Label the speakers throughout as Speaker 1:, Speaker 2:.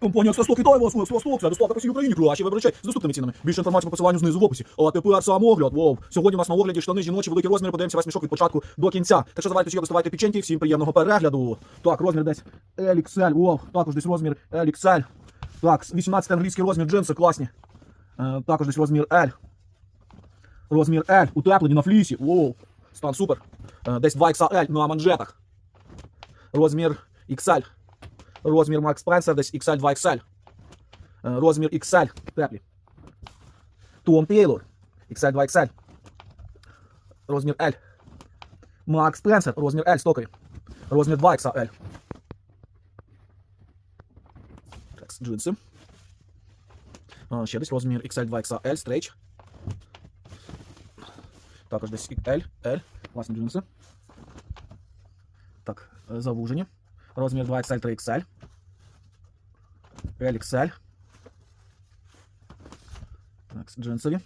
Speaker 1: Компанія Оксасток вітає вас, Оксасток, це доставка по всій Україні, краще виборчай з доступними цінами. Більше інформації по посиланню знизу в описі. А тепер сам огляд, вау. Сьогодні у нас на огляді штани жіночі, великі розміри, подивимося весь мішок від початку до кінця. Так що давайте сюди доставайте печеньки, всім приємного перегляду. Так, розмір десь LXL, вау, також десь розмір LXL. Так, 18 англійський розмір джинси, класні. Е, також десь розмір L. Розмір L, утеплені на флісі, вау, стан супер. Е, десь 2XL на манжетах. Розмір XL. Розмір Max Spencer десь XL 2XL. Е, Розмір XL. Теплі. Том Тейлор. XL 2XL. Розмір L. Max Spencer. Розмір L стоковий. Розмір 2XL. Так, джинси. А, ще десь розмір XL 2XL стрейч. Також десь L, L. Власні джинси. Так, е, завужені. Розмір 2XL, 3XL. LXL. Так, джинсові.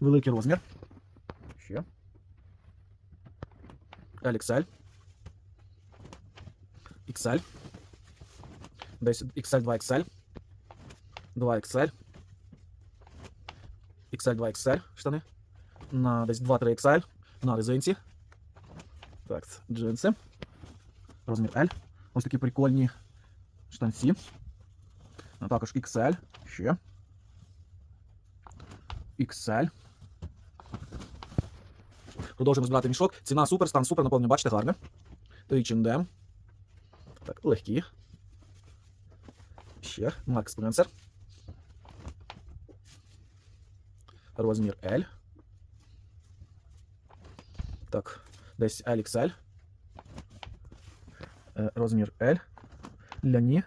Speaker 1: Великий розмір. Ще. LXL. XL. Десь XL, 2XL. 2XL. XL, 2XL штани. На десь 2-3 XL. На резинці. Так, джинси. Розмір L. Ось такі прикольні штанці. А також XL. Ще. XL. Продовжуємо збирати мішок. Ціна супер, стан супер, наповнення, бачите, гарне. H&M. Так, легкі. Ще. Марк Спенсер. Розмір L. Так, десь LXL. Е, Розмір L. Ляні.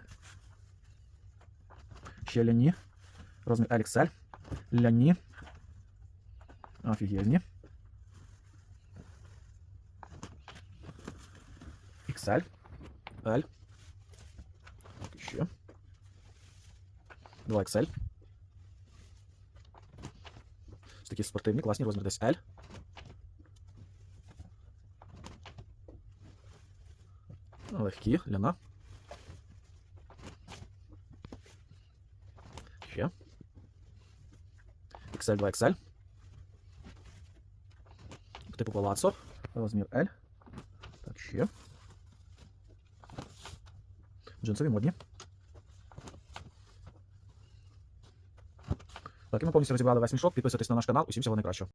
Speaker 1: Ще ляні. Розмір LXL. Ляні. Офігезні. XL. L. Так, Ще. 2XL. Ось такі спортивні, класні, розмір десь L. Легкі, ляна. Ще. XL 2XL. Типу палацо. Розмір L. Так, ще. Джинсові модні. Так, і ми повністю розібрали весь мішок. Підписуйтесь на наш канал. Усім всього найкращого.